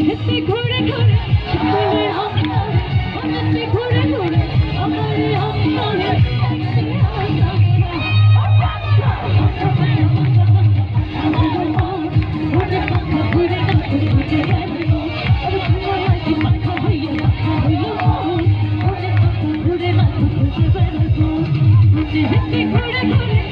হেসে ঘুরে ঘুরে সকলে অন্তরে অনেকে ঘুরে ঘুরে আমার অন্তরে ঘুরে ঘুরে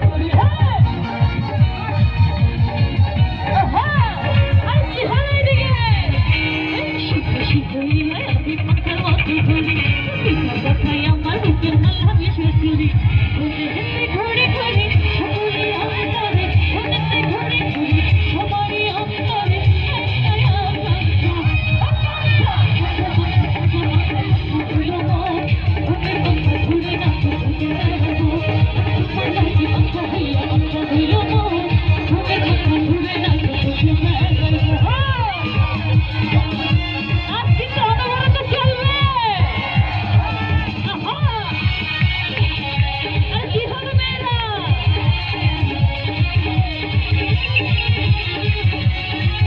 Hey! Thank you.